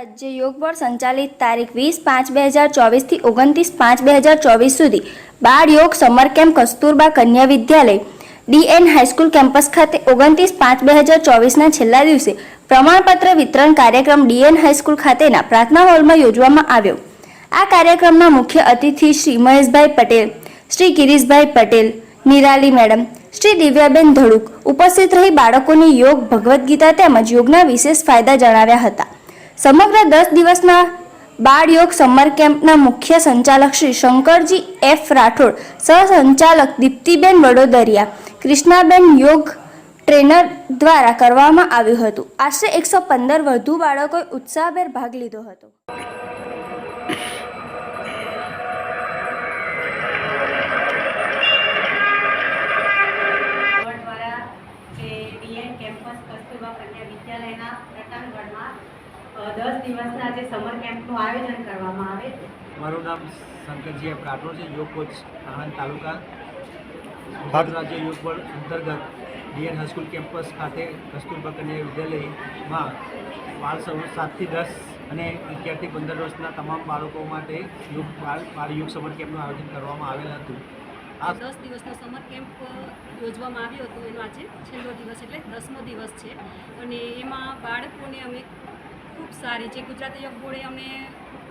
રાજ્ય યોગ બોર્ડ સંચાલિત તારીખ વીસ પાંચ બે હજાર ચોવીસથી ઓગણત્રીસ પાંચ બે હજાર ચોવીસ સુધી બાળ યોગ સમર કેમ્પ કસ્તુરબા કન્યા વિદ્યાલય, ડીએન હાઈસ્કૂલ કેમ્પસ ખાતે ઓગણત્રીસ પાંચ બે હજાર ચોવીસના છેલ્લા દિવસે પ્રમાણપત્ર વિતરણ કાર્યક્રમ ડીએન હાઈસ્કૂલ ખાતેના પ્રાર્થના હોલમાં યોજવામાં આવ્યો. આ કાર્યક્રમના મુખ્ય અતિથિ શ્રી મહેશભાઈ પટેલ, શ્રી ગિરીશભાઈ પટેલ, નિરાલી મેડમ, શ્રી દિવ્યાબેન ધડુક ઉપસ્થિત રહી બાળકોને યોગ ભગવદ્ ગીતા તેમજ યોગના વિશેષ ફાયદા જણાવ્યા હતા. સમગ્ર દસ દિવસના બાળ યોગ સમર કેમ્પના મુખ્ય સંચાલક શ્રી શંકરજી એફ રાઠોડ સહસંચાલક દીપ્તિબેન વડોદરિયા કૃષ્ણાબેન યોગ ટ્રેનર દ્વારા કરવામાં આવ્યું હતું. આશરે એકસો પંદર વધુ બાળકોએ ઉત્સાહભેર ભાગ લીધો હતો. કેમ્પસ કસ્તુરબા કન્યા વિદ્યાલયના અ, દસ દિવસના જે સમર કેમ્પનું આયોજન કરવામાં આવે મારું નામ શંકરજી એફ રાઠોડ છે યોગ કોચ આણંદ તાલુકા. ગુજરાત રાજ્ય યોગ બળ અંતર્ગત ડીએન હાઈસ્કૂલ કેમ્પસ ખાતે કસ્તુરબા કન્યા વિદ્યાલયમાં બાળ સવ સાતથી દસ અને અગિયારથી પંદર વર્ષના તમામ બાળકો માટે યોગ બાળ બાળ યોગ સમર કેમ્પનું આયોજન કરવામાં આવેલ હતું. આ દસ દિવસનો સમર કેમ્પ યોજવામાં આવ્યો હતો એનો આજે છેલ્લો દિવસ એટલે દસમો દિવસ છે. અને એમાં બાળકોને અમે ખૂબ સારી છે. ગુજરાતી યોગ બોર્ડે અમને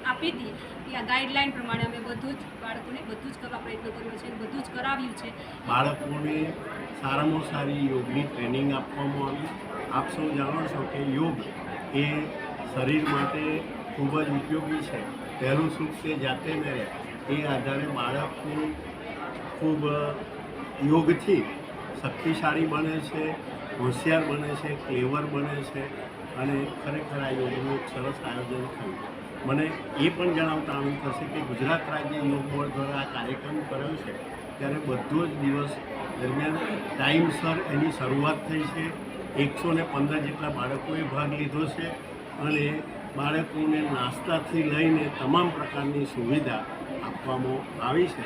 આપી હતી કે આ ગાઈડલાઈન પ્રમાણે અમે બધું જ બાળકોને બધું જ કરવા પ્રયત્ન કર્યો છે બધું જ કરાવ્યું છે. બાળકોને સારામાં સારી યોગની ટ્રેનિંગ આપવામાં આવી. આપ સૌ જાણો છો કે યોગ એ શરીર માટે ખૂબ જ ઉપયોગી છે. પહેલું સુખ તે જાતે મેળે એ આધારે બાળકનું ખૂબ યોગથી શક્તિશાળી બને છે, હોશિયાર બને છે, ક્લેવર બને છે. અને ખરેખર આ યોગનું એક સરસ આયોજન થયું. મને એ પણ જણાવતા આનંદ થશે કે ગુજરાત રાજ્ય યોગ બોર્ડ દ્વારા આ કાર્યક્રમ કર્યો છે. ત્યારે બધો જ દિવસ દરમિયાન ટાઈમસર એની શરૂઆત થઈ છે. એકસો ને પંદર જેટલા બાળકોએ ભાગ લીધો છે અને બાળકોને નાસ્તાથી લઈને તમામ પ્રકારની સુવિધા આપવામાં આવી છે.